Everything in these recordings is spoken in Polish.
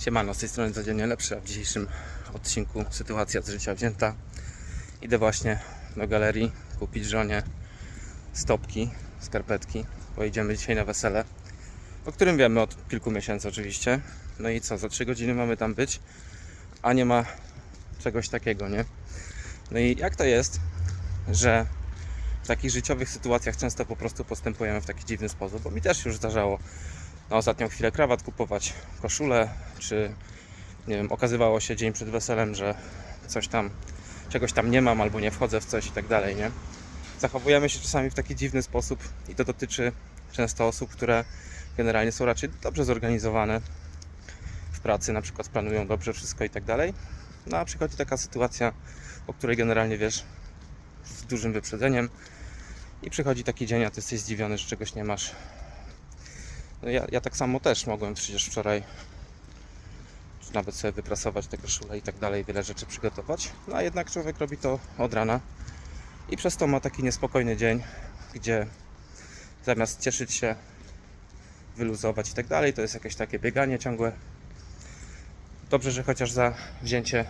Siemano, z tej strony codziennie lepszy, a w dzisiejszym odcinku sytuacja z życia wzięta. Idę właśnie do galerii kupić żonie stopki, skarpetki. Pojedziemy dzisiaj na wesele, o którym wiemy od kilku miesięcy oczywiście. No i co, za 3 godziny mamy tam być, a nie ma czegoś takiego, nie? No i jak to jest, że w takich życiowych sytuacjach często po prostu postępujemy w taki dziwny sposób, bo mi też już zdarzało na ostatnią chwilę krawat kupować, koszulę, czy nie wiem, okazywało się dzień przed weselem, że coś tam, czegoś tam nie mam albo nie wchodzę w coś i tak dalej, nie? Zachowujemy się czasami w taki dziwny sposób i to dotyczy często osób, które generalnie są raczej dobrze zorganizowane w pracy, na przykład planują dobrze wszystko i tak dalej. No a przychodzi taka sytuacja, o której generalnie wiesz z dużym wyprzedzeniem i przychodzi taki dzień, a ty jesteś zdziwiony, że czegoś nie masz. Ja, ja tak samo też mogłem przecież wczoraj nawet sobie wyprasować te koszule i tak dalej, wiele rzeczy przygotować. No a jednak człowiek robi to od rana i przez to ma taki niespokojny dzień, gdzie zamiast cieszyć się, wyluzować i tak dalej, to jest jakieś takie bieganie ciągłe. Dobrze, że chociaż za wzięcie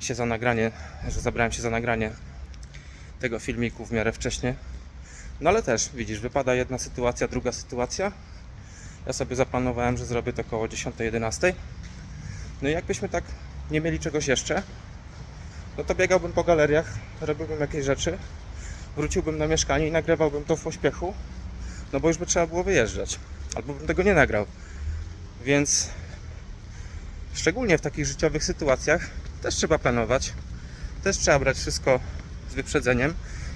się za nagranie, że zabrałem się za nagranie tego filmiku w miarę wcześnie. No ale też, widzisz, wypada jedna sytuacja, druga sytuacja. Ja sobie zaplanowałem, że zrobię to około 10-11. No i jakbyśmy tak nie mieli czegoś jeszcze, no to biegałbym po galeriach, robiłbym jakieś rzeczy, wróciłbym na mieszkanie i nagrywałbym to w pośpiechu, no bo już by trzeba było wyjeżdżać, albo bym tego nie nagrał. Więc szczególnie w takich życiowych sytuacjach też trzeba planować, też trzeba brać wszystko z wyprzedzeniem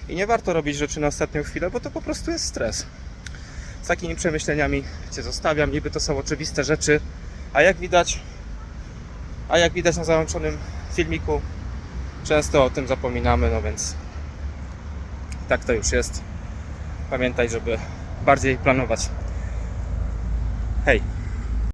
i nie warto robić rzeczy na ostatnią chwilę, bo to po prostu jest stres. Z takimi przemyśleniami Cię zostawiam, niby to są oczywiste rzeczy, a jak widać, a jak widać na załączonym filmiku, często o tym zapominamy, no więc tak to już jest. Pamiętaj, żeby bardziej planować. Hej!